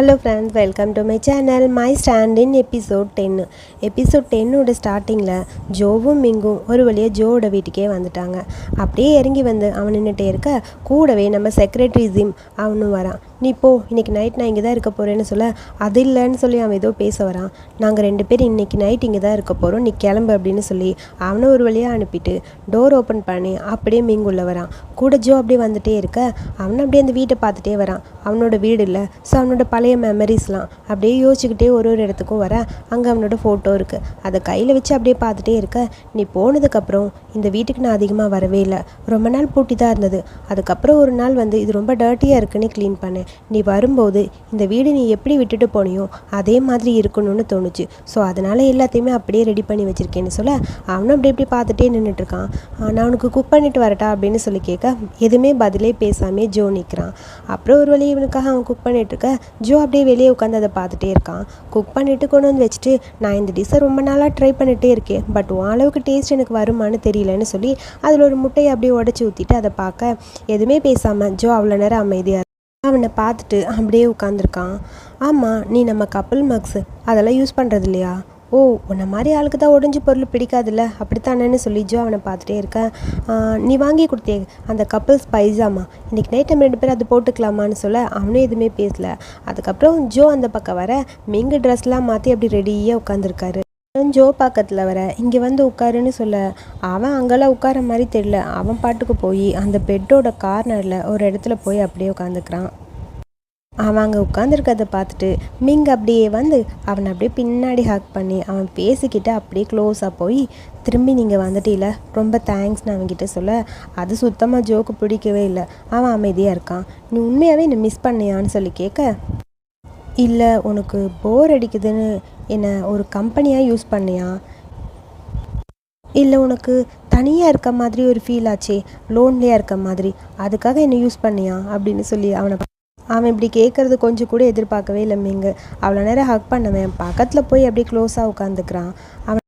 Hello friends welcome to my channel my ஸ்டாண்டின் episode ten episode டென்னோட ஸ்டார்டிங்கில் ஜோவும் மிங்கும் ஒரு வழியாக ஜோவோட வீட்டுக்கே வந்துட்டாங்க. அப்படியே இறங்கி வந்து அவன் நின்றுட்டே இருக்க கூடவே நம்ம செக்ரட்டரி ஜிம் அவனும் வரான். நீ போ இன்னைக்கு நைட் நான் இங்கே தான் இருக்க போகிறேன்னு சொல்ல அது இல்லைன்னு சொல்லி அவன் ஏதோ பேச வரான். நாங்கள் ரெண்டு பேரும் இன்னைக்கு நைட் இங்கே தான் இருக்க போகிறோம் நீ கிளம்பு அப்படின்னு சொல்லி அவனை ஒரு வழியாக அனுப்பிட்டு டோர் ஓப்பன் பண்ணி அப்படியே மீங்குள்ள வரான். கூட ஜோ அப்படியே வந்துட்டே இருக்க அவனை அப்படியே அந்த வீட்டை பார்த்துட்டே வரான். அவனோட வீடு இல்லை ஸோ அவனோட பழைய மெமரிஸ்லாம் அப்படியே யோசிச்சுக்கிட்டே ஒரு ஒரு இடத்துக்கும் வர அங்கே அவனோட ஃபோட்டோ இருக்குது அதை கையில் வச்சு அப்படியே பார்த்துட்டே இருக்க நீ போனதுக்கப்புறம் இந்த வீட்டுக்கு நான் அதிகமாக வரவே இல்லை. ரொம்ப நாள் பூட்டி தான் இருந்தது. அதுக்கப்புறம் ஒரு நாள் வந்து இது ரொம்ப டர்ட்டியாக இருக்குன்னு க்ளீன் பண்ணேன். நீ வரும்போது இந்த வீடு நீ எப்படி விட்டுட்டு போனியோ அதே மாதிரி இருக்கணும்னு தோணுச்சு. ஸோ அதனால் எல்லாத்தையுமே அப்படியே ரெடி பண்ணி வச்சுருக்கேன்னு சொல்ல அவனும் அப்படி இப்படி பார்த்துட்டே நின்றுட்டுருக்கான் நான் அவனுக்கு குக் பண்ணிட்டு வரட்டா அப்படின்னு சொல்லி கேட்க எதுவுமே பதிலே பேசாமே ஜோ நிற்கிறான் அப்புறம் ஒரு வழி இவனுக்காக அவன் குக் பண்ணிட்டு ஜோ அப்படியே வெளியே உட்காந்து அதை பார்த்துட்டே இருக்கான். குக் பண்ணிட்டு கொண்டு வந்து வச்சுட்டு நான் இந்த டிஷ்ஷை ரொம்ப நாளாக ட்ரை பண்ணிகிட்டே இருக்கேன். பட் உன் அளவுக்கு டேஸ்ட் எனக்கு வருமானு தெரியலன்னு சொல்லி அதில் ஒரு முட்டையை அப்படியே உடச்சி ஊற்றிட்டு அதை பார்க்க எதுவுமே பேசாமல் ஜோ அவ்வளோ நேரம் அமைதியாக அவனை பார்த்துட்டு அப்படியே உட்காந்துருக்கான் ஆமாம் நீ நம்ம கப்பல் மக்ஸு அதெல்லாம் யூஸ் பண்ணுறது இல்லையா ஓ உன்னை மாதிரி ஆளுக்கு தான் ஒடிஞ்ச பொருள் பிடிக்காதுல்ல? அப்படித்தானேன்னு சொல்லி ஜோ அவனை பார்த்துட்டே இருக்கேன் நீ வாங்கி கொடுத்தே அந்த கப்பல் பைஜாமா இன்றைக்கி நைட் நம்ம ரெண்டு பேரும் அது போட்டுக்கலாமான்னு சொல்ல அவனும் எதுவுமே பேசல. அதுக்கப்புறம் ஜோ அந்த பக்கம் வர மிங்கு ட்ரெஸ்லாம் மாற்றி அப்படி ரெடியாக உட்காந்துருக்காரு ஜோ பக்கத்தில் வர இங்கே வந்து உட்காருன்னு சொல்ல. அவன் அங்கெல்லாம் உட்கார மாதிரி தெரியல. அவன் பாட்டுக்கு போய் அந்த பெட்டோட கார்னரில் ஒரு இடத்துல போய் அப்படியே உட்காந்துக்கிறான். அவன் அங்கே உட்காந்துருக்கிறத பார்த்துட்டு மிங் அப்படியே வந்து அவனை அப்படியே பின்னாடி ஹாக் பண்ணி அவன் பேசிக்கிட்டு அப்படியே க்ளோஸாக போய் திரும்பி நீங்கள் வந்துட்டீல. ரொம்ப தேங்க்ஸ்னு அவன்கிட்ட சொல்ல. அது சுத்தமாக ஜோக்கு பிடிக்கவே இல்லை. அவன் அமைதியாக இருக்கான். நீ உண்மையாகவே என்னை மிஸ் பண்ணியான்னு சொல்லி கேட்க இல்லை உனக்கு போர் அடிக்குதுன்னு என்னை ஒரு கம்பெனியாக யூஸ் பண்ணியா? இல்லை உனக்கு தனியாக இருக்க மாதிரி ஒரு ஃபீல் ஆச்சே லோன்லியாக இருக்க மாதிரி. அதுக்காக என்னை யூஸ் பண்ணியா? அப்படின்னு சொல்லி அவனை அவன் இப்படி கேட்குறது கொஞ்சம் கூட எதிர்பார்க்கவே இல்லை மீங்க. அவ்வளோ நேரம் ஹக் பண்ணுவேன். பக்கத்தில் போய் அப்படியே க்ளோஸாக உட்காந்துக்கிறான். அவன்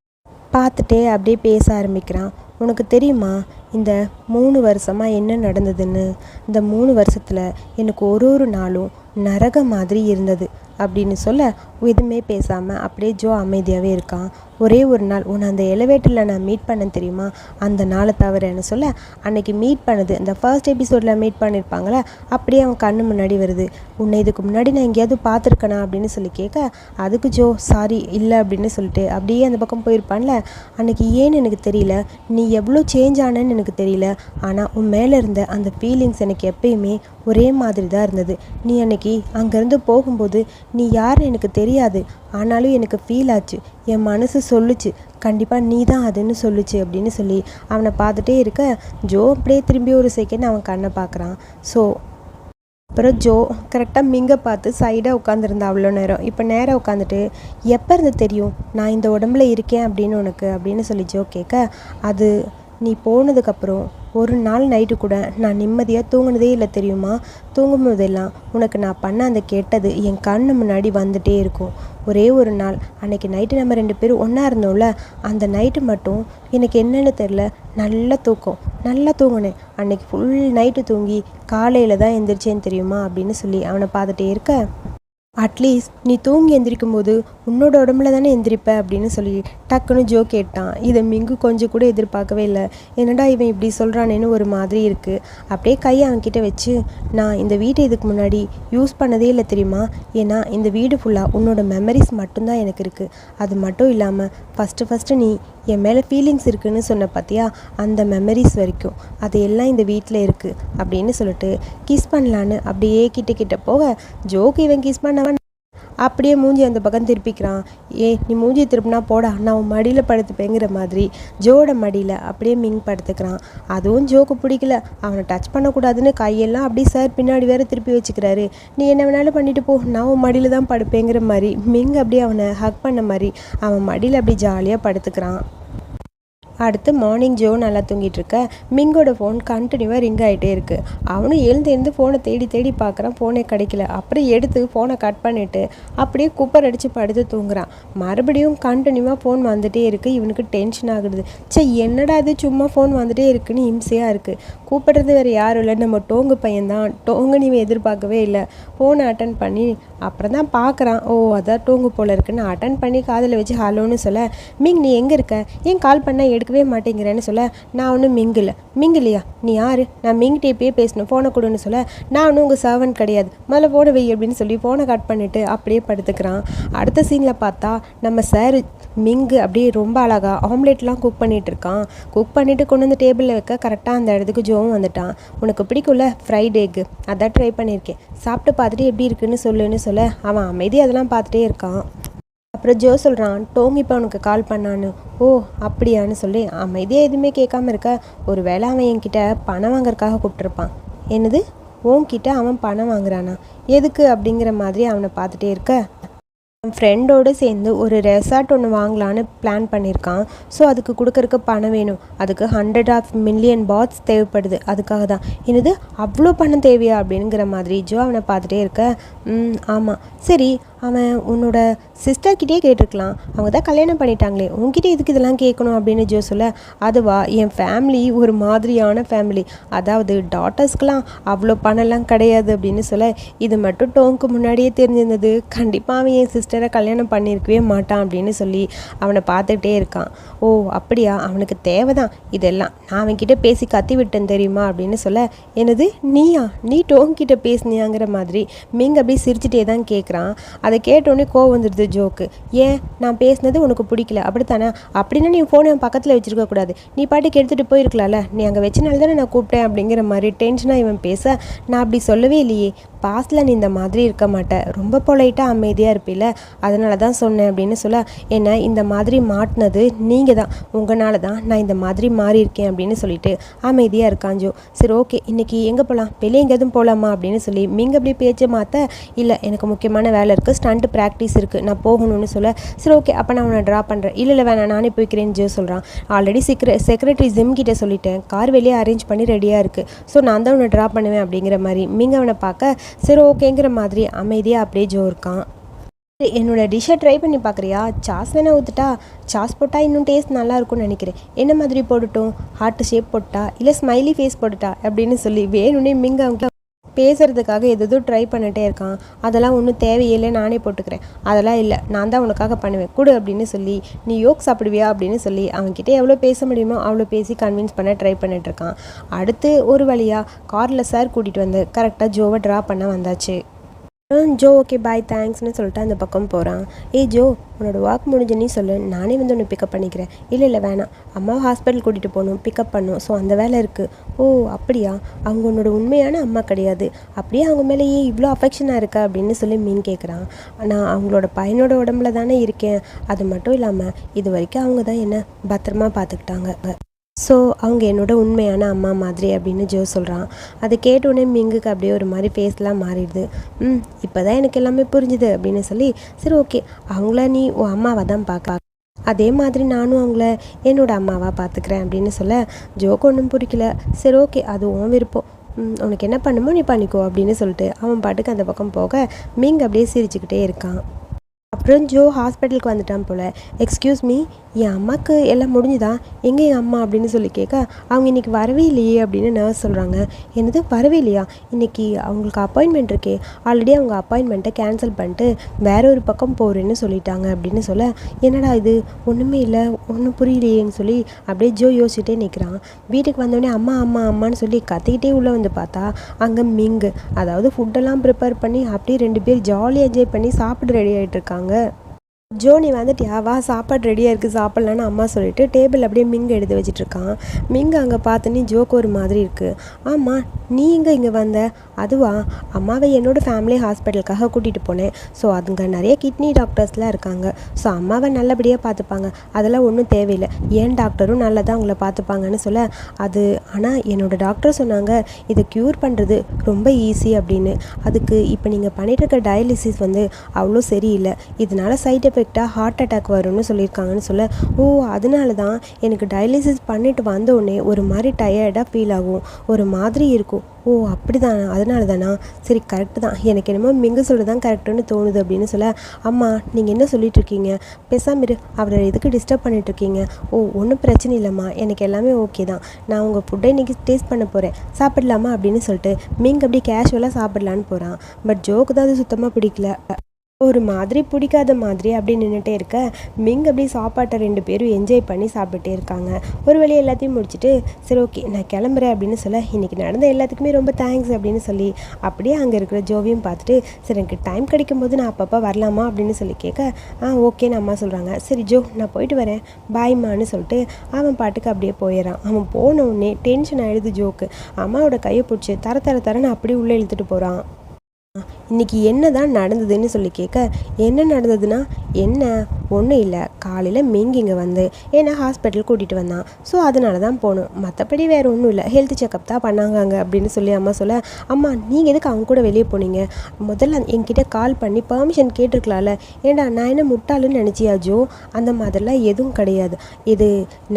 பார்த்துட்டே அப்படியே பேச ஆரம்பிக்கிறான். உனக்கு தெரியுமா இந்த மூணு வருஷமாக என்ன நடந்ததுன்னு? இந்த மூணு வருஷத்தில் எனக்கு ஒரு ஒரு நாளும் நரக மாதிரி இருந்தது. அப்படின்னு சொல்ல எதுவுமே பேசாமல் அப்படியே ஜோ அமைதியாகவே இருக்கான் ஒரே ஒரு நாள் உன்னை அந்த எலிவேட்டரில் நான் மீட் பண்ண தெரியுமா? அந்த நாளை தவிரன்னு சொல்ல அன்னைக்கு மீட் பண்ணது. இந்த ஃபர்ஸ்ட் எபிசோடில் மீட் பண்ணியிருப்பாங்களே அப்படியே அவன் கண்ணு முன்னாடி வருது. உன்னை இதுக்கு முன்னாடி நான் எங்கேயாவது பார்த்துருக்கனா? அப்படின்னு சொல்லி கேட்க அதுக்கு ஜோ சாரி இல்லை அப்படின்னு சொல்லிட்டு அப்படியே அந்த பக்கம் போயிருப்பான்ல. அன்னைக்கு ஏன்னு எனக்கு தெரியல. நீ எவ்வளோ சேஞ்ச் ஆனேன்னு எனக்கு தெரியல. ஆனால் உன் மேலே இருந்த அந்த ஃபீலிங்ஸ் எனக்கு எப்பயுமே ஒரே மாதிரி தான் இருந்தது. நீ அன்னைக்கு அங்கேருந்து போகும்போது நீ யாருன்னு எனக்கு தெரியாது. ஆனாலும் எனக்கு ஃபீல் ஆச்சு. என் மனசு சொல்லுச்சு. கண்டிப்பாக நீ தான் அதுன்னு சொல்லுச்சு அப்படின்னு சொல்லி. அவனை பார்த்துட்டே இருக்க ஜோ அப்படியே திரும்பி ஒரு செகண்ட் அவன் கண்ணை பார்க்குறான். ஸோ அப்புறம் ஜோ கரெக்டாக மிங்க பார்த்து சைடாக உட்காந்துருந்தா அவ்வளோ நேரம். இப்போ நேராக உட்காந்துட்டு எப்போ இருந்து தெரியும்? நான் இந்த உடம்புல இருக்கேன் அப்படின்னு உனக்கு? அப்படின்னு சொல்லி ஜோ கேட்க அது நீ போனதுக்கப்புறம் ஒரு நாள் நைட்டு கூட நான் நிம்மதியாக தூங்கினதே இல்லை தெரியுமா? தூங்கும் போதெல்லாம் உனக்கு நான் பண்ண அந்த கெட்டது என் கண்ணு முன்னாடி வந்துட்டே இருக்கும். ஒரே ஒரு நாள் அன்னைக்கு நைட்டு நம்ம ரெண்டு பேரும் ஒன்றா இருந்தோம்ல அந்த நைட்டு மட்டும் எனக்கு என்னென்னு தெரில நல்லா தூக்கம். நல்லா தூங்கினேன். அன்னைக்கு ஃபுல் நைட்டு தூங்கி காலையில் தான் எந்திரிச்சேன்னு தெரியுமா? அப்படின்னு சொல்லி அவனை பார்த்துட்டே இருக்க. அட்லீஸ்ட் நீ தூங்கி எந்திரிக்கும் போது உன்னோட உடம்புல தானே எந்திரிப்ப அப்படின்னு சொல்லி டக்குன்னு ஜோ கேட்டான். இதை மிங்கு கொஞ்சம் கூட எதிர்பார்க்கவே இல்லை. என்னடா இவன் இப்படி சொல்கிறானேன்னு ஒரு மாதிரி இருக்குது அப்படியே கையை அவன்கிட்ட வச்சு நான் இந்த வீட்டை இதுக்கு முன்னாடி யூஸ் பண்ணதே இல்லை தெரியுமா? ஏன்னா இந்த வீடு ஃபுல்லாக உன்னோட மெமரிஸ் மட்டும்தான் எனக்கு இருக்குது அது மட்டும் இல்லாமல் ஃபஸ்ட்டு ஃபஸ்ட்டு நீ என் மேலே ஃபீலிங்ஸ் இருக்குன்னு சொன்ன பார்த்தியா அந்த மெமரிஸ் வரைக்கும். அது எல்லாம் இந்த வீட்டில் இருக்குது அப்படின்னு சொல்லிட்டு கிஸ் பண்ணலான்னு அப்படியே கிட்ட கிட்ட போக ஜோக்கு இவன் கிஸ் பண்ண அப்படியே மூஞ்சி அந்த பக்கம் திருப்பிக்கிறான். ஏ நீ மூஞ்சி திருப்பினா போடா நான் உன் மடியில் படுத்துப்பேங்கிற மாதிரி. ஜோட மடியில் அப்படியே மிங் படுத்துக்கிறான். அதுவும் ஜோக்கு பிடிக்கல. அவனை டச் பண்ணக்கூடாதுன்னு கையெல்லாம் அப்படியே சார் பின்னாடி வேற திருப்பி வச்சுக்கிறாரு. நீ என்ன வேணாலும் பண்ணிட்டு போ நான் உன் மடியில் தான் படுப்பேங்கிற மாதிரி. மிங் அப்படியே அவனை ஹக் பண்ண மாதிரி அவன் மடியில் அப்படி ஜாலியாக படுத்துக்கிறான். அடுத்து மார்னிங் ஜோ நல்லா தூங்கிட்டுருக்க. மிங்கோட ஃபோன் கண்டினியூவாக ரிங் ஆகிட்டே இருக்குது அவனும் எழுந்து எழுந்து ஃபோனை தேடி தேடி பார்க்குறான் ஃபோனே கிடைக்கல. அப்புறம் எடுத்து ஃபோனை கட் பண்ணிவிட்டு அப்படியே குப்பர் அடித்து படுத்து தூங்குறான். மறுபடியும் கண்டினியூவாக ஃபோன் வந்துகிட்டே இருக்குது இவனுக்கு டென்ஷன் ஆகுது. சே என்னடா இது? சும்மா ஃபோன் வந்துகிட்டே இருக்குன்னு இம்சையாக இருக்குது கூப்பிடுறது வேறு யாரும் இல்லை. நம்ம டோங்கு பையன்தான். டோங்கு நீ எதிர்பார்க்கவே இல்லை. ஃபோனை அட்டன் பண்ணி அப்புறம் தான் பார்க்குறான் ஓ அதான் டோங்கு போல் இருக்குன்னு அட்டன் பண்ணி காதில் வச்சு ஹலோன்னு சொல்ல. மிங் நீ எங்கே இருக்க? ஏன் கால் பண்ணால் கேட்கவே மாட்டேங்கிறேன்னு சொல்ல நான் ஒன்றும் மிங்கில். மிங்கிலையா? நீ யார்? நான் மிங்கிட்டே இப்பயே பேசணும். ஃபோனை கொடுன்னு சொல்ல நான் ஒன்றும் உங்கள் சர்வன் கிடையாது. முதல்ல போன வை அப்படின்னு சொல்லி ஃபோனை கட் பண்ணிவிட்டு அப்படியே படுத்துக்கிறான். அடுத்த சீனில் பார்த்தா நம்ம சார் மிங்கு அப்படியே ரொம்ப அழகாக ஆம்லேட்லாம் குக் பண்ணிகிட்டு இருக்கான். குக் பண்ணிவிட்டு கொண்டு வந்து டேபிளில் வைக்க கரெக்டாக அந்த இடத்துக்கு ஜோவும் வந்துட்டான். உனக்கு பிடிக்கும்ல? ஃப்ரைட் எக்கு அதான் ட்ரை பண்ணியிருக்கேன். சாப்பிட்டு பார்த்துட்டு எப்படி இருக்குன்னு சொல்லுன்னு சொல்ல அவன் அமைதி அதெல்லாம் பார்த்துட்டே இருக்கான். அப்புறம் ஜோ சொல்கிறான் டோங் இப்போ அவனுக்கு கால் பண்ணான்னு. ஓ அப்படியான்னு சொல்லி. அமைதியாக எதுவுமே கேட்காம இருக்க. ஒரு வேளை அவன் என்கிட்ட பணம் வாங்குறதுக்காக கூப்பிட்டுருப்பான். என்னது? உன்கிட்ட அவன் பணம் வாங்குறானா? எதுக்கு? அப்படிங்கிற மாதிரி அவனை பார்த்துட்டே இருக்க. என் ஃப்ரெண்டோடு சேர்ந்து ஒரு ரெசார்ட் ஒன்று வாங்கலான்னு பிளான் பண்ணியிருக்கான் ஸோ அதுக்கு கொடுக்கறக்கு பணம் வேணும். அதுக்கு ஹண்ட்ரட் ஆஃப் மில்லியன் பாட்ஸ் தேவைப்படுது. அதுக்காக தான். என்னது? அவ்வளோ பணம் தேவையா அப்படிங்கிற மாதிரி ஜோ அவனை பார்த்துட்டே இருக்க. ம் ஆமாம் சரி அவன் உன்னோட சிஸ்டர்கிட்டே கேட்டிருக்கலாம். அவங்க தான் கல்யாணம் பண்ணிட்டாங்களே. உன்கிட்ட எதுக்கு இதெல்லாம் கேட்கணும் அப்படின்னு ஜோ சொல்ல அதுவா என் ஃபேமிலி ஒரு மாதிரியான ஃபேமிலி அதாவது டாட்டர்ஸ்க்கெலாம் அவ்வளோ பணம்லாம் கிடையாது அப்படின்னு சொல்ல இது மட்டும் டோங்க்கு முன்னாடியே தெரிஞ்சிருந்தது. கண்டிப்பாக அவன் என் சிஸ்டர் கல்யாணம் பண்ணியிருக்கவே மாட்டான் அப்படின்னு சொல்லி அவனை பார்த்துக்கிட்டே இருக்கான். ஓ அப்படியா? அவனுக்கு தேவை தான் இதெல்லாம் நான் அவன்கிட்ட பேசி கத்தி விட்டேன் தெரியுமா? அப்படின்னு சொல்ல என்னது? நீயா? நீ டோங்கிட்ட பேசுனியாங்கிற மாதிரி மிங்க அப்படியே சிரிச்சிட்டே தான் கேட்குறான் அதை கேட்டோடனே கோவம் வந்துடுது ஜோக்கு. ஏன்? நான் பேசுனது உனக்கு பிடிக்கல. அப்படித்தானே? அப்படின்னா நீ ஃபோனை என் பக்கத்தில் வச்சுருக்க கூடாது. நீ பாட்டுக்கு எடுத்துகிட்டு போயிருக்கலாம்ல. நீ அங்கே வச்சனால தானே நான் கூப்பிட்டேன்? அப்படிங்கிற மாதிரி டென்ஷனாக இவன் பேச நான் அப்படி சொல்லவே இல்லையே. பாஸ்டில் நீ இந்த மாதிரி இருக்க மாட்டேன் ரொம்ப பொலைட்டாக அமைதியாக இருப்பில்ல? அதனால தான் சொன்னேன் அப்படின்னு சொல்ல என்னை இந்த மாதிரி மாட்டினது நீங்கள் தான். உங்களால தான் நான் இந்த மாதிரி மாறி இருக்கேன் அப்படின்னு சொல்லிட்டு அமைதியாக இருக்கான் ஜோ. சரி ஓகே இன்னைக்கு எங்கே போகலாம் வெளியே எங்கேயும் போகலாமா அப்படின்னு சொல்லி நீங்கள் அப்படி பேச்சை மாற்ற இல்லை எனக்கு முக்கியமான வேலை இருக்குது ஸ்டண்ட் ப்ராக்டிஸ் இருக்குது நான் போகணும்னு சொல்ல சரி ஓகே அப்போ நான் உன்னை ட்ரா பண்ணுறேன் இல்லை இல்லை வேணாம். நானே போய்க்கிறேன்னு ஜோ சொல்கிறான் ஆல்ரெடி செக்ர செக்ரட்டரி ஜிம் கிட்டே சொல்லிட்டேன். கார் வெளியே அரேஞ்ச் பண்ணி ரெடியாக இருக்குது ஸோ நான் தான் உன்னை ட்ரா பண்ணுவேன் அப்படிங்கிற மாதிரி மீங்க அவனை பார்க்க சரி ஓகேங்கிற மாதிரி அமைதியாக அப்படியே ஜோ இருக்கான். சரி, என்னோட டிஷ்ஷை ட்ரை பண்ணி பார்க்குறியா சாஸ் வேணால் ஊற்றுட்டா சாஸ் போட்டால் இன்னும் டேஸ்ட் நல்லா இருக்கும்னு நினைக்கிறேன். என்ன மாதிரி போடட்டும்? ஹார்ட் ஷேப் போட்டா? இல்லை ஸ்மைலி ஃபேஸ் போட்டுட்டா? அப்படின்னு சொல்லி வேணும்னே மிங்க அவங்க பேசுறதுக்காக எதோ ட்ரை பண்ணிட்டே இருக்கான். அதெல்லாம் ஒன்றும் தேவையில்லை நானே போட்டுக்கிறேன். அதெல்லாம் இல்லை நான் தான் உனக்காக பண்ணுவேன். கொடு அப்படின்னு சொல்லி நீ யோக் சாப்பிடுவியா அப்படின்னு சொல்லி அவன்கிட்ட எவ்வளோ பேச முடியுமோ அவ்வளோ பேசி கன்வின்ஸ் பண்ண ட்ரை பண்ணிட்டு இருக்கான். அடுத்து ஒரு வழியாக காரில் சார் கூட்டிகிட்டு வந்து கரெக்டாக ஜோவை ட்ரா பண்ண வந்தாச்சு. ஜோ ஓகே பாய் தேங்க்ஸ்னு சொல்லிட்டு அந்த பக்கம் போகிறான் ஏய் ஜோ உன்னோட ஒர்க் முடிஞ்சுன்னு சொல்லு நானே வந்து உன்னை பிக்கப் பண்ணிக்கிறேன். இல்லை இல்லை வேணாம். அம்மாவை ஹாஸ்பிட்டல் கூட்டிகிட்டு போகணும் பிக்கப் பண்ணும். ஸோ அந்த வேலை இருக்குது ஓ அப்படியா? அவங்க உன்னோட உண்மையான அம்மா கிடையாது. அப்படியே அவங்க மேலே ஏன் இவ்வளோ அஃபெக்ஷனாக இருக்கா? அப்படின்னு சொல்லி மீன் கேட்குறான் நான் அவங்களோட பையனோட உடம்புல தானே இருக்கேன். அது மட்டும் இல்லாமல் இது வரைக்கும் அவங்க தான் என்ன பத்திரமா பார்த்துக்கிட்டாங்க. ஸோ அவங்க என்னோட உண்மையான அம்மா மாதிரி அப்படின்னு ஜோ சொல்கிறான் அதை கேட்டோடனே மிங்குக்கு அப்படியே ஒரு மாதிரி ஃபேஸ்லாம் மாறிடுது. ம் இப்போ தான் எனக்கு எல்லாமே புரிஞ்சுது அப்படின்னு சொல்லி சரி ஓகே அவங்கள நீ உன் அம்மாவை தான் பார்க்க அதே மாதிரி நானும் அவங்கள என்னோட அம்மாவாக பார்த்துக்கிறேன் அப்படின்னு சொல்ல ஜோக்கு ஒன்றும் பிடிக்கல சரி ஓகே அது உன் விருப்பம். ம், உனக்கு என்ன பண்ணுமோ நீ பண்ணிக்கோ அப்படின்னு சொல்லிட்டு அவன் பாட்டுக்கு அந்த பக்கம் போக மிங் அப்படியே சிரிச்சுக்கிட்டே இருக்கான். அப்புறம் ஜோ ஹாஸ்பிட்டலுக்கு வந்துட்டான் போல். எக்ஸ்கியூஸ் மீ என் அம்மாவுக்கு எல்லாம் முடிஞ்சுதா? எங்கே என் அம்மா? அப்படின்னு சொல்லி கேட்க அவங்க இன்றைக்கி வரவே இல்லையே அப்படின்னு நர்ஸ் சொல்கிறாங்க என்னது வரவே இல்லையா? இன்றைக்கி அவங்களுக்கு அப்பாயின்மெண்ட் இருக்கே. ஆல்ரெடி அவங்க அப்பாயின்மெண்ட்டை கேன்சல் பண்ணிட்டு வேற ஒரு பக்கம் போகிறேன்னு சொல்லிட்டாங்க அப்படின்னு சொல்ல என்னடா இது? ஒன்றுமே இல்லை ஒன்றும் புரியலையேன்னு சொல்லி அப்படியே ஜோ யோசிச்சுட்டே நிற்கிறான் வீட்டுக்கு வந்தோடனே அம்மா அம்மா அம்மான்னு சொல்லி கத்திக்கிட்டே உள்ளே வந்து பார்த்தா அங்கே மிங்கு. அதாவது ஃபுட்டெல்லாம் ப்ரிப்பேர் பண்ணி அப்படியே ரெண்டு பேர் ஜாலியாக என்ஜாய் பண்ணி சாப்பிட்டு ரெடி ஆகிட்டு இருக்காங்க. ஜோ நீ வந்துட்டியா வா சாப்பாடு ரெடியாக இருக்குது சாப்பிட்லான்னு அம்மா சொல்லிட்டு டேபிள் அப்படியே மிங்க எடுத்து வச்சுட்ருக்கான் இருக்கான் மிங்க அங்கே பார்த்தோன்னே ஜோக்கு ஒரு மாதிரி இருக்குது ஆமாம் நீ இங்கே இங்கே வந்த? அதுவா? அம்மாவை என்னோடய ஃபேமிலி ஹாஸ்பிட்டலுக்காக கூட்டிகிட்டு போனேன். ஸோ அதுங்க நிறைய கிட்னி டாக்டர்ஸ்லாம் இருக்காங்க. ஸோ அம்மாவை நல்லபடியாக பார்த்துப்பாங்க. அதெல்லாம் ஒன்றும் தேவையில்லை. ஏன் டாக்டரும் நல்லா தான் உங்களை பார்த்துப்பாங்கன்னு சொல்ல அது ஆனால் என்னோட டாக்டர் சொன்னாங்க இதை க்யூர் பண்ணுறது ரொம்ப ஈஸி அப்படின்னு. அதுக்கு இப்போ நீங்கள் பண்ணிட்டு இருக்க டயாலிசிஸ் வந்து அவ்வளோ சரியில்லை. இதனால் சைட் எஃபெக்ட் பர்ஃபெக்டாக ஹார்ட் அட்டாக் வரும்னு சொல்லியிருக்காங்கன்னு சொல்ல ஓ அதனால தான் எனக்கு டயாலிசிஸ் பண்ணிட்டு வந்தோடனே ஒரு மாதிரி டயர்டாக ஃபீல் ஆகும். ஒரு மாதிரி இருக்கும். ஓ அப்படி தானா அதனால தானா சரி கரெக்டு தான். எனக்கு என்னமோ மிங்க சொல்கிறது தான் கரெக்டுன்னு தோணுது அப்படின்னு சொல்ல அம்மா நீங்கள் என்ன சொல்லிட்டு இருக்கீங்க பேசாமிரு அவரை எதுக்கு டிஸ்டர்ப் பண்ணிட்டுருக்கீங்க? ஓ ஒன்றும் பிரச்சனை இல்லைம்மா. எனக்கு எல்லாமே ஓகே தான். நான் உங்கள் ஃபுட்டை இன்றைக்கி டேஸ்ட் பண்ண போகிறேன் சாப்பிடலாமா? அப்படின்னு சொல்லிட்டு மிங்க அப்படியே கேஷுவலாக சாப்பிடலான்னு போகிறான் பட் ஜோக்கு தான் அது சுத்தமாக பிடிக்கல. ஒரு மாதிரி பிடிக்காத மாதிரி அப்படி நின்றுட்டே இருக்க. மிங் அப்படி சாப்பாட்டை ரெண்டு பேரும் என்ஜாய் பண்ணி சாப்பிட்டுட்டே இருக்காங்க. ஒரு வழி எல்லாத்தையும் முடிச்சுட்டு சரி ஓகே நான் கிளம்புறேன் அப்படின்னு சொல்ல இன்றைக்கி நடந்த எல்லாத்துக்குமே ரொம்ப தேங்க்ஸ் அப்படின்னு சொல்லி அப்படியே அங்கே இருக்கிற ஜோவியும் பார்த்துட்டு சரி எனக்கு டைம் கிடைக்கும் போது நான் அப்பப்போ வரலாமா அப்படின்னு சொல்லி கேட்க ஆ ஓகேன்னு அம்மா சொல்கிறாங்க சரி ஜோ நான் போயிட்டு வரேன். பாய்மான்னு சொல்லிட்டு அவன் பாட்டுக்கு அப்படியே போயிடறான். அவன் போன உடனே டென்ஷன் ஆகிடுது ஜோக்கு. அம்மாவோட கையை பிடிச்சி தர தர தரன்னு அப்படியே உள்ளே இழுத்துட்டு போகிறான் இன்னைக்கு என்ன தான் நடந்ததுன்னு சொல்லி கேட்க என்ன நடந்ததுன்னா என்ன? ஒன்றும் இல்லை. காலையில் மிங் இங்கே வந்து ஏன்னா ஹாஸ்பிட்டல் கூட்டிகிட்டு வந்தான். ஸோ அதனால தான் போகணும் மற்றபடி வேறு ஒன்றும் இல்லை. ஹெல்த் செக்கப் தான் பண்ணாங்க அங்கே அப்படின்னு சொல்லி அம்மா சொல்ல அம்மா நீங்கள் எதுக்கு அவங்க கூட வெளியே போனீங்க? முதல்ல என்கிட்ட கால் பண்ணி பர்மிஷன் கேட்டிருக்கலாம்ல. ஏண்டா நான் என்ன முட்டாளுன்னு நினச்சியா ஜோ? அந்த மாதிரிலாம் எதுவும் கிடையாது. இது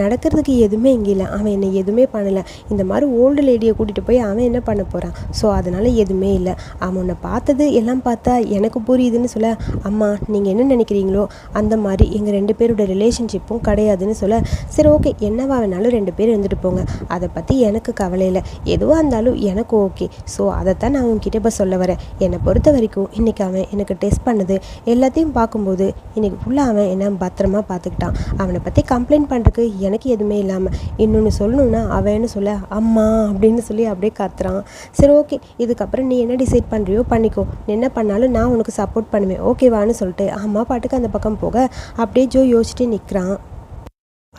நடக்கிறதுக்கு எதுவுமே இங்கே இல்லை. அவன் என்னை எதுவுமே பண்ணலை. இந்த மாதிரி ஓல்டு லேடியை கூட்டிகிட்டு போய் அவன் என்ன பண்ண போகிறான் ஸோ அதனால் எதுவுமே இல்லை. அவன் பார்த்தது எல்லாம் பார்த்தா எனக்கு புரியுதுன்னு சொல்ல அம்மா நீங்கள் என்ன நினைக்கிறீங்களோ அந்த மாதிரி எங்கள் ரெண்டு பேரோட ரிலேஷன்ஷிப்பும் கிடையாதுன்னு சொல்ல சரி ஓகே என்னவா வேணாலும் ரெண்டு பேர் இருந்துட்டு போங்க. அதை பற்றி எனக்கு கவலை இல்லை. எதுவாக இருந்தாலும் எனக்கு ஓகே ஸோ அதைத்தான் நான் உங்ககிட்ட இப்போ சொல்ல வரேன். என்னை பொறுத்த வரைக்கும் இன்றைக்கி அவன் எனக்கு டெஸ்ட் பண்ணது எல்லாத்தையும் பார்க்கும்போது இன்றைக்கி ஃபுல்லாக அவன் என்ன பத்திரமா பார்த்துக்கிட்டான். அவனை பற்றி கம்ப்ளைண்ட் பண்ணுறதுக்கு எனக்கு எதுவுமே இல்லாமல் இன்னொன்று சொல்லணுன்னா அவன்னு சொல்ல அம்மா அப்படின்னு சொல்லி அப்படியே கத்துறான். சரி ஓகே இதுக்கப்புறம் நீ என்ன டிசைட் பண்ணுறியோ பண்ணிக்கோ. என்ன பண்ணாலும் நான் உனக்கு சப்போர்ட் பண்ணுவேன். ஓகேவான்னு சொல்லிட்டு அம்மா பாட்டுக்கு அந்த பக்கம் போக அப்படியே ஜோ யோசிச்சுட்டு நிற்கிறான்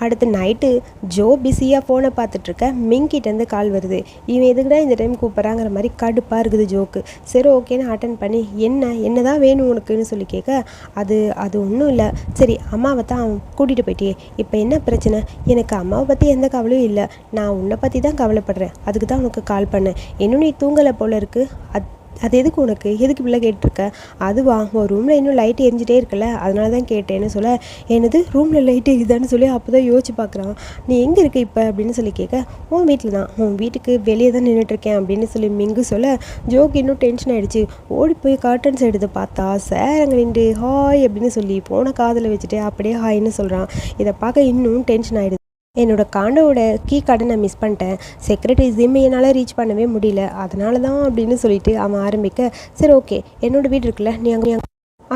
அடுத்து நைட்டு ஜோ பிஸியாக ஃபோனை பார்த்துட்ருக்க மிங்கிட்டேருந்து கால் வருது. இவன் எதுக்குடா இந்த டைம் கூப்பிட்றாங்கிற மாதிரி கடுப்பாக இருக்குது ஜோக்கு. சரி ஓகேன்னு அட்டன் பண்ணி என்ன என்ன தான் வேணும் உனக்குன்னு சொல்லி கேட்க அது அது ஒன்றும் இல்லை. சரி அம்மாவை தான் அவன் கூட்டிகிட்டு போயிட்டே இப்போ என்ன பிரச்சனை? எனக்கு அம்மாவை பற்றி எந்த கவலையும் இல்லை. நான் உன்னை பற்றி தான் கவலைப்படுறேன். அதுக்கு தான் உனக்கு கால் பண்ணேன். இன்னும் நீ தூங்கலை போல இருக்குது அது அது எதுக்கு உனக்கு? எதுக்கு இப்படிலாம் கேட்டிருக்க? அதுவா உன் ரூமில் இன்னும் லைட் எரிஞ்சிட்டே இருக்குல்ல. அதனால தான் கேட்டேன்னு சொல்ல என்னது? ரூமில் லைட் எரியுதான்னு சொல்லி அப்போ தான் யோசிச்சு பார்க்குறான். நீ எங்கே இருக்க இப்போ? அப்படின்னு சொல்லி கேட்க உன் வீட்டில் தான். உன் வீட்டுக்கு வெளியே தான் நின்றுட்டுருக்கேன் அப்படின்னு சொல்லி மிங்கு சொல்ல ஜோக்கு இன்னும் டென்ஷன் ஆகிடுச்சு ஓடி போய் கார்டன்ஸ் எடுத்து பார்த்தா சார் அங்கே நின்று ஹாய் அப்படின்னு சொல்லி போன காதில் வச்சுட்டு அப்படியே ஹாய்னு சொல்கிறான் இதை பார்க்க இன்னும் டென்ஷன் ஆகிடுது என்னோட காண்டோட கீ கார்டை நான் மிஸ் பண்ணிட்டேன். செக்ரட்டரி ஜிம் என்னால் ரீச் பண்ணவே முடியல. அதனால தான் அப்படின்னு சொல்லிட்டு அவன் ஆரம்பிக்க சரி ஓகே என்னோடய வீடு இருக்குல்ல நீ அங்கே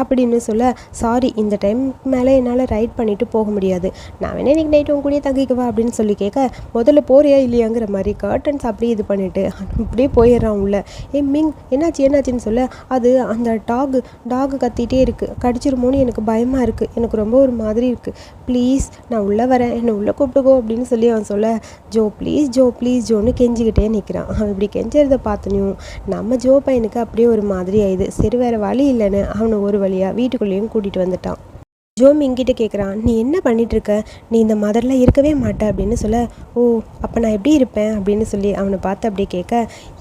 அப்படின்னு சொல்ல சாரி இந்த டைம் மேலே என்னால் ரைட் பண்ணிவிட்டு போக முடியாது. நான் வேணா இன்றைக்கி நைட்டு உங்க கூடயே தங்கிக்குவா அப்படின்னு சொல்லி கேட்க முதல்ல போறியா இல்லையாங்கிற மாதிரி கர்டன்ஸ் அப்படியே இது பண்ணிவிட்டு அப்படியே போயிடுறான் உள்ள. ஏ மிங் என்னாச்சு என்னாச்சுன்னு சொல்ல அது அந்த டாகு டாகு கத்திகிட்டே இருக்குது கடிச்சிருமோன்னு எனக்கு பயமாக இருக்குது எனக்கு ரொம்ப ஒரு மாதிரி இருக்குது ப்ளீஸ் நான் உள்ளே வரேன். என்னை உள்ளே கூப்பிட்டுக்கோ அப்படின்னு சொல்லி அவன் சொல்ல ஜோ ப்ளீஸ் ஜோ ப்ளீஸ் ஜோன்னு கெஞ்சிக்கிட்டே நிற்கிறான் அவன் இப்படி கெஞ்சறதை பார்த்தனையும் நம்ம ஜோ பையனுக்கு அப்படியே ஒரு மாதிரி ஆயிடுது. சரி வேறு வழி இல்லைன்னு அவனை ஒரு வழியாக வீட்டுக்குள்ளேயும் கூட்டிகிட்டு வந்துட்டான். ஜோ மிங்கிட்ட கேட்குறான் நீ என்ன பண்ணிட்டு இருக்க நீ இந்த மதரில் இருக்கவே மாட்ட அப்படின்னு சொல்ல ஓ அப்போ நான் எப்படி இருப்பேன்? அப்படின்னு சொல்லி அவனை பார்த்து அப்படியே கேட்க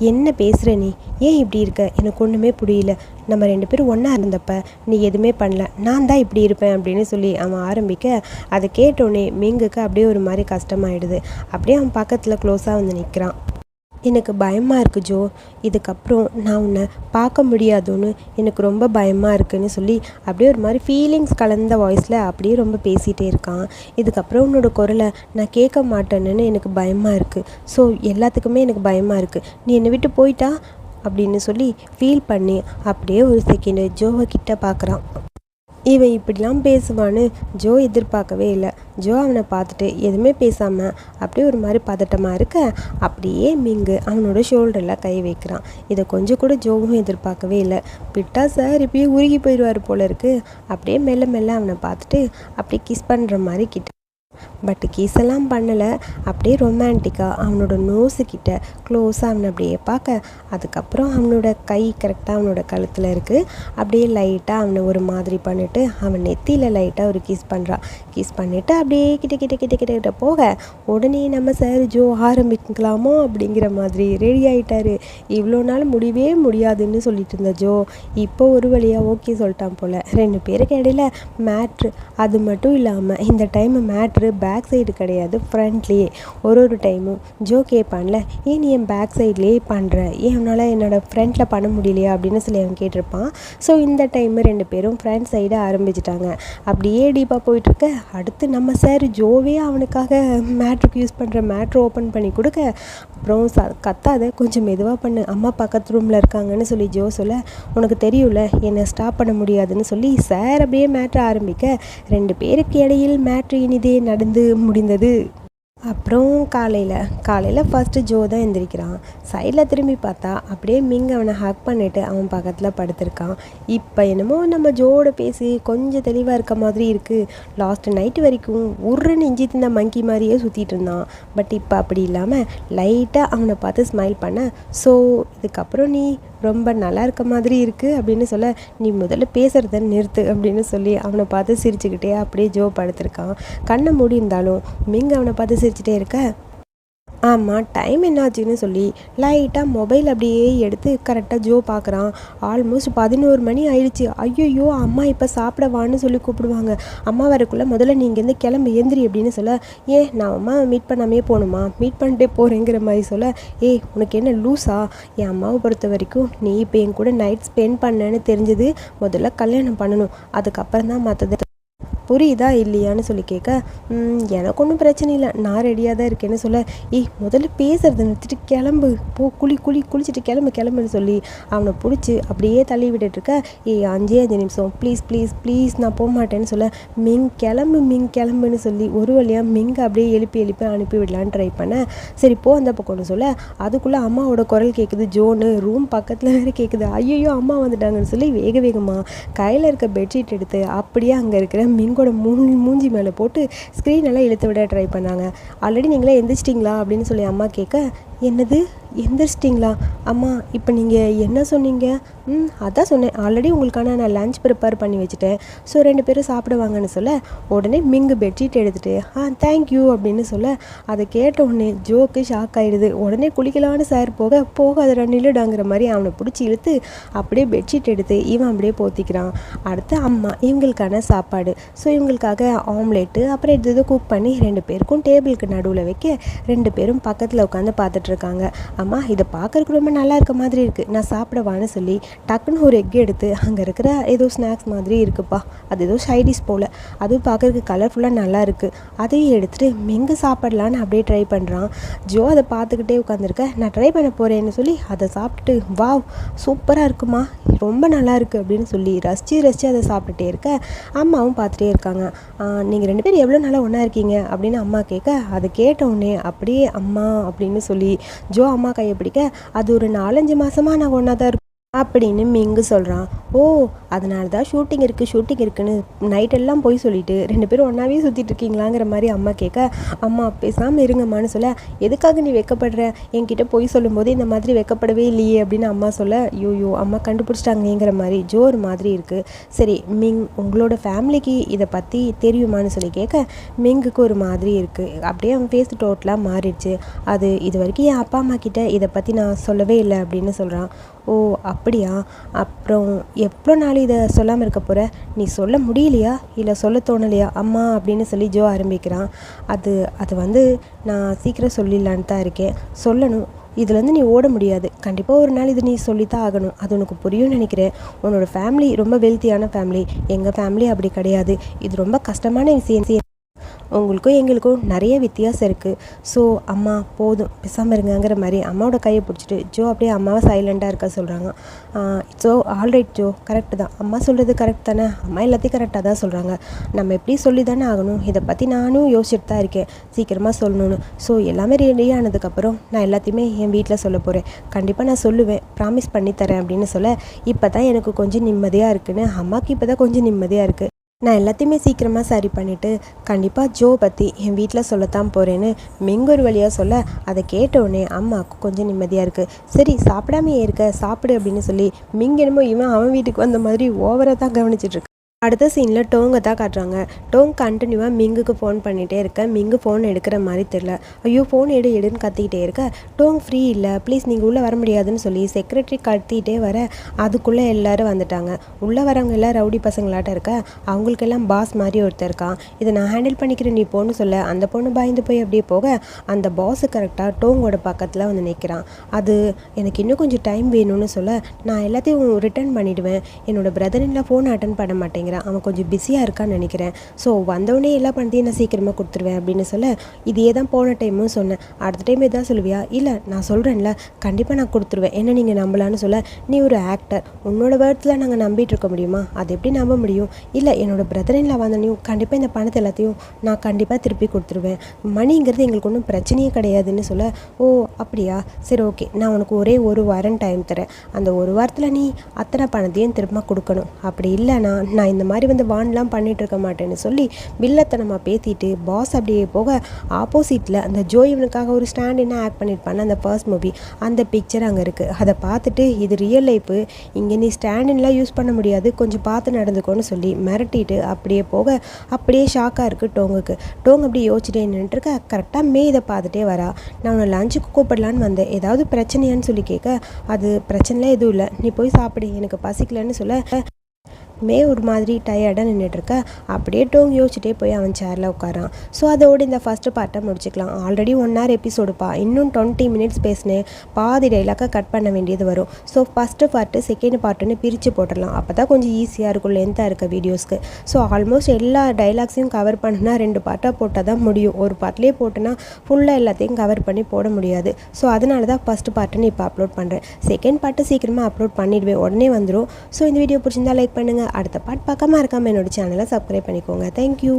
என்ன பேசுகிற நீ? ஏன் இப்படி இருக்க? எனக்கு ஒன்றுமே புரியல. நம்ம ரெண்டு பேரும் ஒன்றா இருந்தப்ப நீ எதுவுமே பண்ணல. நான் தான் இப்படி இருப்பேன் அப்படின்னு சொல்லி அவன் ஆரம்பிக்க அதை கேட்டோடனே மிங்குக்கு அப்படியே ஒரு மாதிரி கஷ்டமாயிடுது. அப்படியே அவன் பக்கத்தில் க்ளோஸாக வந்து நிற்கிறான் எனக்கு பயமாக இருக்குது ஜோ. இதுக்கப்புறம் நான் உன்னை பார்க்க முடியாதோன்னு எனக்கு ரொம்ப பயமாக இருக்குன்னு சொல்லி அப்படியே ஒரு மாதிரி ஃபீலிங்ஸ் கலந்த வாய்ஸில் அப்படியே ரொம்ப பேசிகிட்டே இருக்கான். இதுக்கப்புறம் உன்னோட குரலை நான் கேட்க மாட்டேன்னு எனக்கு பயமாக இருக்குது ஸோ எல்லாத்துக்குமே எனக்கு பயமாக இருக்குது நீ என்னை விட்டு போயிட்டா? அப்படின்னு சொல்லி ஃபீல் பண்ணி அப்படியே ஒரு செகண்டு ஜோவை கிட்ட பார்க்குறான் இவன் இப்படிலாம் பேசுவான்னு ஜோ எதிர்பார்க்கவே இல்லை. ஜோ அவனை பார்த்துட்டு எதுவுமே பேசாமல் அப்படியே ஒரு மாதிரி பதட்டமாக இருக்க? அப்படியே மிங்கு அவனோட ஷோல்டரில் கை வைக்கிறான். இதை கொஞ்சம் கூட ஜோவும் எதிர்பார்க்கவே இல்லை. பிட்டா சார் இப்படியே உருகி போயிடுவார் போல இருக்கு. அப்படியே மெல்ல மெல்ல அவனை பார்த்துட்டு அப்படியே கிஸ் பண்ணுற மாதிரி கிட்ட பட் கிஸ் எல்லாம் பண்ணலை. அப்படியே ரொமான்டிக்காக அவனோட நோஸுக்கிட்ட க்ளோஸாக அவனை அப்படியே பார்க்க. அதுக்கப்புறம் அவனோட கை கரெக்டாக அவனோட கழுத்தில் இருக்குது அப்படியே லைட்டாக அவனை ஒரு மாதிரி பண்ணிவிட்டு அவன் நெத்தியில் லைட்டாக ஒரு கிஸ் பண்ணுறான் கிஸ் பண்ணிவிட்டு அப்படியே கிட்ட கிட்ட கிட்ட கிட்ட கிட்ட போக. உடனே நம்ம சார் ஜோ ஆரம்பிக்கலாமோ அப்படிங்கிற மாதிரி ரெடி ஆகிட்டாரு இவ்வளோ நாள் முடியவே முடியாதுன்னு சொல்லிட்டு இருந்த ஜோ இப்போ ஒரு வழியாக ஓகே சொல்லிட்டான் போல். ரெண்டு பேருக்கு இடையில மேட்ரு அது மட்டும் இல்லாமல் இந்த டைம் மேட்ரு பேக் சைடு கிடையாது ஃப்ரண்ட்லேயே ஒரு ஒரு டைமும் ஜோ கேட்பான்ல ஏன் நீ என் பேக் சைட்லேயே பண்ணுற ஏன் அவனால் என்னோடய ஃப்ரண்ட்டில் பண்ண முடியலையா? அப்படின்னு சொல்லி அவன் கேட்டிருப்பான். ஸோ இந்த டைம் ரெண்டு பேரும் ஃப்ரண்ட் சைடு ஆரம்பிச்சிட்டாங்க. அப்படியே டீப்பாக போயிட்டுருக்க. அடுத்து நம்ம சார் ஜோவே அவனுக்காக மேட்ருக்கு யூஸ் பண்ணுற மேட்ரு ஓப்பன் பண்ணி கொடுக்க அப்புறம் ச கத்தாத கொஞ்சம் மெதுவாக பண்ணு. அம்மா பக்கத்து ரூமில் இருக்காங்கன்னு சொல்லி ஜோ சொல்ல உனக்கு தெரியும்ல என்னை ஸ்டாப் பண்ண முடியாதுன்னு சொல்லி சார் அப்படியே மேட்ரு ஆரம்பிக்க ரெண்டு பேருக்கு இடையில் மேட்ரு இனிதே நடந்து முடிந்தது. அப்புறம் காலையில் காலையில் ஃபஸ்ட்டு ஜோ தான் எந்திரிக்கிறான். சைடில் திரும்பி பார்த்தா அப்படியே மிங் அவனை ஹக் பண்ணிவிட்டு அவன் பக்கத்தில் படுத்திருக்கான். இப்போ என்னமோ நம்ம ஜோவோட பேசி கொஞ்சம் தெளிவாக இருக்க மாதிரி இருக்குது லாஸ்ட் நைட்டு வரைக்கும் உருன்னு இஞ்சி தின்ன மங்கி மாதிரியே சுற்றிட்டு இருந்தான். பட் இப்போ அப்படி இல்லாமல் லைட்டாக அவனை பார்த்து ஸ்மைல் பண்ண ஸோ இதுக்கப்புறம் நீ ரொம்ப நல்லா இருக்க மாதிரி இருக்குது அப்படின்னு சொல்ல நீ முதல்ல பேசுகிறத நிறுத்து அப்படின்னு சொல்லி அவனை பார்த்து சிரிச்சுக்கிட்டே அப்படியே ஜோ படுத்திருக்கான். கண்ணை மூடி இருந்தாலும் மிங்க அவனை பார்த்து சிரிச்சிட்டே இருக்க? ஆமாம் டைம் என்னாச்சுன்னு சொல்லி லைட்டாக மொபைல் அப்படியே எடுத்து கரெக்டாக ஜோ பார்க்குறான் ஆல்மோஸ்ட் பதினோரு மணி ஆயிடுச்சு. ஐயோ அம்மா இப்போ சாப்பிடவான்னு சொல்லி கூப்பிடுவாங்க. அம்மா வரக்குள்ளே முதல்ல நீங்கள் இருந்து கிளம்பு எந்திரி அப்படின்னு சொல்ல ஏன் நான் அம்மா மீட் பண்ணாமே போகணுமா? மீட் பண்ணிட்டே போகிறேங்கிற மாதிரி சொல்ல ஏய் உனக்கு என்ன லூஸா என் அம்மாவை பொறுத்த வரைக்கும் நீ இப்போ என் கூட நைட் ஸ்பெண்ட் பண்ணேன்னு தெரிஞ்சது முதல்ல கல்யாணம் பண்ணணும். அதுக்கப்புறம் தான் மற்றது புரியுதா இல்லையான்னு சொல்லி கேட்க எனக்கு ஒன்றும் பிரச்சனை இல்லை. நான் ரெடியாக தான் இருக்கேன்னு சொல்ல ஏய் முதல்ல பேசுகிறத நிறுத்திட்டு கிளம்பு. போ குளி குளி குளிச்சுட்டு கிளம்பு கிளம்புன்னு சொல்லி அவனை பிடிச்சி அப்படியே தள்ளி விட்டுட்ருக்க ஏய் அஞ்சே அஞ்சு நிமிஷம். ப்ளீஸ் ப்ளீஸ் ப்ளீஸ் நான் போக மாட்டேன்னு சொல்ல மிங் கிளம்பு மிங் கிளம்புன்னு சொல்லி ஒரு வழியாக மிங்க அப்படியே எழுப்பி எழுப்பி அனுப்பி விடலான்னு ட்ரை பண்ணேன் சரி போ அந்த பக்கம்னு சொல்ல. அதுக்குள்ளே அம்மாவோட குரல் கேட்குது ஜோனு ரூம் பக்கத்தில் வேறு கேட்குது ஐயோ அம்மா வந்துட்டாங்கன்னு சொல்லி வேக வேகமாக கையில் இருக்க பெட்ஷீட் எடுத்து அப்படியே அங்கே இருக்கிற மிங் கூட மூ மூஞ்சி மேலே போட்டு ஸ்க்ரீன் எல்லாம் இழுத்து விட ட்ரை பண்ணாங்க. ஆல்ரெடி நீங்களே எந்திரிச்சிட்டிங்களா அப்படின்னு சொல்லி அம்மா கேட்க என்னது? எந்திரிச்சிட்டிங்களா? அம்மா இப்போ நீங்கள் என்ன சொன்னீங்க? ம் அதான் சொன்னேன். ஆல்ரெடி உங்களுக்கான நான் லஞ்ச் ப்ரிப்பேர் பண்ணி வச்சுட்டேன். ஸோ ரெண்டு பேரும் சாப்பிடுவாங்கன்னு சொல்ல உடனே மிங்கு பெட்ஷீட் எடுத்துகிட்டு ஆ தேங்க்யூ அப்படின்னு சொல்ல அதை கேட்ட உடனே ஜோக்கு ஷாக் ஆகிடுது உடனே குளிக்கலான்னு சார் போக போகாத நில்லுடாங்கிற மாதிரி அவனை பிடிச்சி இழுத்து அப்படியே பெட்ஷீட் எடுத்து இவன் அப்படியே போத்திக்கிறான். அடுத்து அம்மா இவங்களுக்கான சாப்பாடு. ஸோ இவங்களுக்காக ஆம்லேட்டு அப்புறம் எது குக் பண்ணி ரெண்டு பேருக்கும் டேபிளுக்கு நடுவில் வைக்க ரெண்டு பேரும் பக்கத்தில் உட்காந்து பார்த்துட்ருக்காங்க அம்மா இதை பார்க்குறக்கு ரொம்ப நல்லா இருக்க மாதிரி இருக்குது நான் சாப்பிடவான்னு சொல்லி டக்குன்னு ஒரு எக் எடுத்து அங்கே இருக்கிற ஏதோ ஸ்நாக்ஸ் மாதிரி இருக்குப்பா. அது ஏதோ ஷைடிஸ் போல். அதுவும் பார்க்குறதுக்கு கலர்ஃபுல்லாக நல்லா இருக்குது அதையும் எடுத்துகிட்டு மெங்க சாப்பிடலான்னு அப்படியே ட்ரை பண்ணுறான் ஜோ அதை பார்த்துக்கிட்டே உட்காந்துருக்க நான் ட்ரை பண்ண போகிறேன்னு சொல்லி அதை சாப்பிட்டுட்டு வாவ் சூப்பராக இருக்குமா. ரொம்ப நல்லா இருக்குது அப்படின்னு சொல்லி ரசித்து ரசித்து அதை சாப்பிட்டுட்டே இருக்க. அம்மாவும் பார்த்துட்டே இருக்காங்க. நீங்கள் ரெண்டு பேரும் எவ்வளோ நாளாக ஒன்றா இருக்கீங்க? அப்படின்னு அம்மா கேட்க அதை கேட்ட உடனே அப்படியே அம்மா அப்படின்னு சொல்லி ஜோ அம்மா கையை பிடிக்க அது ஒரு நாலஞ்சு மாதமாக நான் ஒன்றா தான் அப்படின்னு மிங்கு சொல்கிறான் ஓ அதனால தான் ஷூட்டிங் இருக்குது ஷூட்டிங் இருக்குன்னு நைட்டெல்லாம் போய் சொல்லிட்டு ரெண்டு பேரும் ஒன்றாவே சுற்றிட்டு இருக்கீங்களாங்கிற மாதிரி அம்மா கேட்க அம்மா பேசாமல் இருங்கம்மான்னு சொல்ல எதுக்காக நீ வெக்கப்படுற? என்கிட்ட போய் சொல்லும்போது இந்த மாதிரி வெக்கப்படவே இல்லையே அப்படின்னு அம்மா சொல்ல யூ அம்மா கண்டுபிடிச்சிட்டாங்கங்கிற மாதிரி ஜோர் மாதிரி இருக்குது சரி மிங் உங்களோட ஃபேமிலிக்கு இதை பற்றி தெரியுமான்னு சொல்லி கேட்க மிங்குக்கு ஒரு மாதிரி இருக்குது அப்படியே அவன் ஃபேஸ் டோட்டலாக மாறிடுச்சு. அது இது வரைக்கும் என் அப்பா அம்மா கிட்ட இதை பற்றி நான் சொல்லவே இல்லை அப்படின்னு சொல்கிறான் ஓ அப்படியா? அப்புறம் எவ்வளோ நாள் இதை சொல்லாமல் இருக்க போகிற நீ சொல்ல முடியலையா? இல்லை சொல்ல தோணலையா? அம்மா அப்படின்னு சொல்லி ஜோ ஆரம்பிக்கிறான். அது அது வந்து நான் சீக்கிரம் சொல்லிடலான்னு தான் இருக்கேன். சொல்லணும். இதுலேருந்து நீ ஓட முடியாது. கண்டிப்பாக ஒரு நாள் இது நீ சொல்லித்தான் ஆகணும். அது உனக்கு புரியும்னு நினைக்கிறேன். உன்னோட ஃபேமிலி ரொம்ப வெல்த்தியான ஃபேமிலி எங்கள் ஃபேமிலி அப்படி கிடையாது. இது ரொம்ப கஷ்டமான விஷயம். உங்களுக்கும் எங்களுக்கும் நிறைய வித்தியாசம் இருக்குது ஸோ அம்மா போதும். பேசாமல் இருங்கங்கிற மாதிரி அம்மாவோட கையை பிடிச்சிட்டு ஜோ அப்படியே அம்மாவை சைலண்ட்டாக இருக்க சொல்கிறாங்க ஸோ ஆல்ரைட் ஜோ. கரெக்டு தான். அம்மா சொல்கிறது கரெக்ட் தானே? அம்மா எல்லாத்தையும் கரெக்டாக தான் சொல்கிறாங்க நம்ம எப்படி சொல்லி தானே ஆகணும்? இதை பற்றி நானும் யோசிச்சுட்டு தான் இருக்கேன். சீக்கிரமாக சொல்லணும்னு. ஸோ எல்லாமே ரெடி ஆனதுக்கப்புறம் நான் எல்லாத்தையுமே என் வீட்டில் சொல்ல போகிறேன் கண்டிப்பாக நான் சொல்லுவேன். ப்ராமிஸ் பண்ணித்தரேன் அப்படின்னு சொல்ல இப்போ தான் எனக்கு கொஞ்சம் நிம்மதியாக இருக்குன்னு அம்மாவுக்கு இப்போ தான் கொஞ்சம் நிம்மதியாக இருக்குது நான் எல்லாத்தையுமே சீக்கிரமாக சரி பண்ணிவிட்டு கண்டிப்பாக ஜோ பற்றி என் வீட்டில் சொல்லத்தான் போகிறேன்னு மெங்கொரு வழியாக சொல்ல அதை கேட்டவுடனே அம்மாவுக்கு கொஞ்சம் நிம்மதியாக இருக்குது சரி சாப்பிடாமையே இருக்க சாப்பிடு அப்படின்னு சொல்லி மிங்க என்னமோ இவன் அவன் வீட்டுக்கு வந்த மாதிரி ஓவராக தான் கவனிச்சிட்ருக்கு அடுத்த சீனில் டோங்கை தான் காட்டுறாங்க. டோங் கண்டினியூவாக மிங்குக்கு ஃபோன் பண்ணிகிட்டே இருக்க. மிங்கு ஃபோன் எடுக்கிற மாதிரி தெரில ஐயோ ஃபோன் எடு எடுன்னு கத்திக்கிட்டே இருக்க. டோங் ஃப்ரீ இல்லை. ப்ளீஸ் நீங்கள் உள்ளே வர முடியாதுன்னு சொல்லி செக்ரட்டரி கத்திக்கிட்டே வர அதுக்குள்ளே எல்லோரும் வந்துட்டாங்க. உள்ளே வரவங்க எல்லாம் ரவுடி பசங்களாட்ட இருக்க. அவங்களுக்கெல்லாம் பாஸ் மாதிரி ஒருத்தர் இருக்கான். இதை நான் ஹேண்டில் பண்ணிக்கிறேன் நீ போன்னு சொல்ல. அந்த பொண்ணு பயந்து போய் அப்படியே போக அந்த பாஸு கரெக்டாக டோங்கோட பக்கத்தில் வந்து நிற்கிறான் அது எனக்கு இன்னும் கொஞ்சம் டைம் வேணும்னு சொல்ல நான் எல்லாத்தையும் ரிட்டர்ன் பண்ணிவிடுவேன் என்னோடய பிரதரில் ஃபோன் அட்டன் பண்ண மாட்டேங்க. மாட்டேங்கிறான் அவன் கொஞ்சம் பிஸியாக இருக்கான்னு நினைக்கிறேன். ஸோ வந்தவொடனே எல்லா பணத்தையும் நான் சீக்கிரமாக கொடுத்துருவேன் அப்படின்னு சொல்ல இதையே தான் போன டைமும் சொன்னேன். அடுத்த டைம் எதாவது சொல்லுவியா? இல்லை நான் சொல்கிறேன்ல கண்டிப்பாக நான் கொடுத்துருவேன். என்ன நீங்கள் நம்பலான்னு சொல்ல நீ ஒரு ஆக்டர் உன்னோட வேர்ட்ஸில் நாங்கள் நம்பிட்டு இருக்க முடியுமா? அது எப்படி நம்ப முடியும்? இல்லை என்னோட பிரதரின்ல வந்தனையும் கண்டிப்பாக இந்த பணத்தை எல்லாத்தையும் நான் கண்டிப்பாக திருப்பி கொடுத்துருவேன். மணிங்கிறது எங்களுக்கு ஒன்றும் பிரச்சனையே கிடையாதுன்னு சொல்ல ஓ அப்படியா? சரி ஓகே நான் உனக்கு ஒரே ஒரு வாரம் டைம் தரேன். அந்த ஒரு வாரத்தில் நீ அத்தனை பணத்தையும் திரும்ப கொடுக்கணும். அப்படி இல்லைனா நான் இந்த இந்த மாதிரி வந்து வான்லாம் பண்ணிட்டு இருக்க மாட்டேன்னு சொல்லி வில்லத்தனமாக பேசிட்டு பாஸ் அப்படியே போக ஆப்போசிட்டில் அந்த ஜோ இவனுக்காக ஒரு ஸ்டாண்ட் என்ன ஆக்ட் பண்ணியிருப்பான அந்த ஃபர்ஸ்ட் மூவி அந்த பிக்சர் அங்கே இருக்குது அதை பார்த்துட்டு இது ரியல் லைஃபு இங்கே நீ ஸ்டாண்டின்லாம் யூஸ் பண்ண முடியாது. கொஞ்சம் பார்த்து நடந்துக்கோன்னு சொல்லி மிரட்டிட்டு அப்படியே போக அப்படியே ஷாக்காக இருக்குது டோங்குக்கு. டோங் அப்படி யோசிச்சுட்டே இருக்க கரெக்டாக மே இதை பார்த்துட்டே வரா. நான் உன்னை லஞ்சுக்கு கூப்பிடலான்னு வந்தேன். ஏதாவது பிரச்சனையான்னு சொல்லி கேட்க அது பிரச்சனைலாம் எதுவும் இல்லை. நீ போய் சாப்பிடு. எனக்கு பசிக்கலன்னு சொல்ல மே ஒரு மாதிரி டயர்டாக நின்றுட்டுருக்க அப்படியே டோங் யோசிச்சுட்டே போய் அவன் சேரில் உட்காரான். ஸோ அதோடு இந்த ஃபஸ்ட்டு பார்ட்டை முடிச்சுக்கலாம். ஆல்ரெடி ஒன் ஹவர் எபிசோடுப்பா இன்னும் டுவெண்ட்டி மினிட்ஸ் பேசினேன் பாதி டைலாக கட் பண்ண வேண்டியது வரும். ஸோ ஃபஸ்ட்டு பார்ட்டு செகண்ட் பார்ட்டுன்னு பிரித்து போட்டுடலாம். அப்போ தான் கொஞ்சம் ஈஸியாக இருக்கும் லென்த்தாக இருக்க வீடியோஸ்க்கு ஸோ ஆல்மோஸ்ட் எல்லா டைலாக்ஸையும் கவர் பண்ணுனா ரெண்டு பார்ட்டாக போட்டால் தான் முடியும். ஒரு பார்ட்லேயே போட்டுனா ஃபுல்லாக எல்லாத்தையும் கவர் பண்ணி போட முடியாது. ஸோ அதனால தான் ஃபஸ்ட்டு பார்ட்டுன்னு இப்போ அப்லோட் பண்ணுறேன் செகண்ட் பார்ட்டு சீக்கிரமாக அப்லோட் பண்ணிடுவேன். உடனே வந்துடும் ஸோ இந்த வீடியோ பிடிச்சிருந்தா லைக் பண்ணுங்கள் அடுத்த பாட் பக்கமாக இருக்காமல் என்னோட சேனலை சப்ஸ்கிரைப் பண்ணிக்கோங்க. தேங்க்யூ